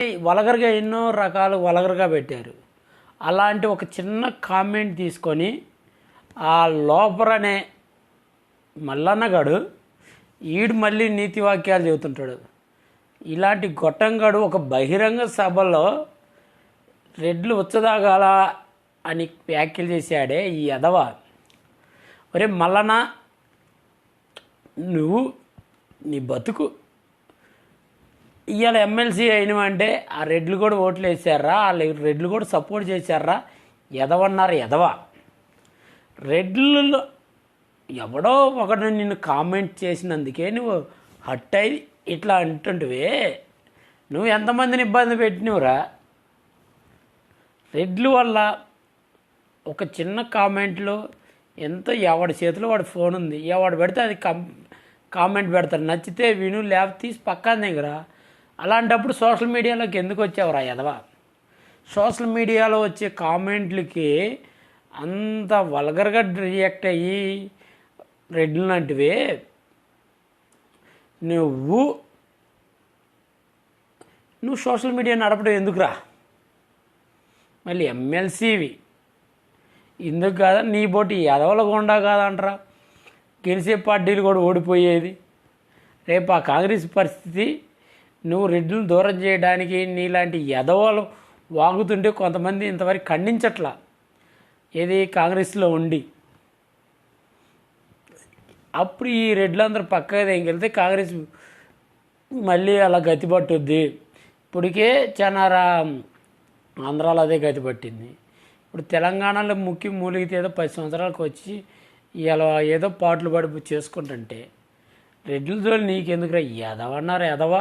వలగరగా ఎన్నో రకాలు వలగరగా పెట్టారు. అలాంటి ఒక చిన్న కామెంట్ తీసుకొని ఆ లోపరనే మల్లన్నగాడు ఈడు మళ్ళీ నీతి వాక్యాలు చెబుతుంటాడు. ఇలాంటి గొట్టంగాడు ఒక బహిరంగ సభలో రెడ్లు ఉచ్చదాగాల అని వ్యాఖ్యలు చేశాడే ఈ ఎదవ ఒరే మల్లన్న నువ్వు నీ బతుకు ఇవాళ ఎమ్మెల్సీ అయినమంటే ఆ రెడ్లు కూడా ఓట్లు వేసారా? ఆ రెడ్లు కూడా సపోర్ట్ చేశారా? ఎదవన్నారు ఎదవ. రెడ్లలో ఎవడో ఒకడు నిన్ను కామెంట్ చేసినందుకే నువ్వు హట్ అయి ఇట్లా అంటుంటివే. నువ్వు ఎంతమందిని ఇబ్బంది పెట్టినవురా? రెడ్లు వల్ల ఒక చిన్న కామెంట్లో ఎంతో ఎవడి చేతిలో వాడి ఫోన్ ఉంది ఎవడు పెడితే అది కం కామెంట్ పెడతారు. నచ్చితే విను లేకపోతే తీసి పక్కన దగ్గర అలాంటప్పుడు సోషల్ మీడియాలోకి ఎందుకు వచ్చావురా ఎదవా సోషల్ మీడియాలో వచ్చే కామెంట్లకి అంత వల్గర్గా రియాక్ట్ అయ్యి రెడ్లు లాంటివే. నువ్వు నువ్వు సోషల్ మీడియా నడపడం ఎందుకురా? మళ్ళీ ఎమ్మెల్సీవి. ఎందుకు కాదా? నీ బోటి ఎదవల గుండా కాదంటరా. గెలిచే పార్టీలు కూడా ఓడిపోయేది. రేపు ఆ కాంగ్రెస్ పరిస్థితి నువ్వు రెడ్లను దూరం చేయడానికి నీలాంటి ఎదవలు వాగుతుంటే కొంతమంది ఇంతవరకు ఖండించట్లా. ఏది కాంగ్రెస్లో ఉండి. అప్పుడు ఈ రెడ్లందరూ పక్కగా వెళ్తే కాంగ్రెస్ మళ్ళీ అలా గతి పట్టుద్ది ఇప్పటికే చాలా ఆంధ్రాలో అదే గతి పట్టింది ఇప్పుడు తెలంగాణలో ముక్కి మూలిగితే ఏదో పది సంవత్సరాలకు వచ్చి ఇలా ఏదో పాటలు పడి చేసుకుంటుంటే రెడ్లతో నీకెందుకురా ఎదవన్నారు ఎదవా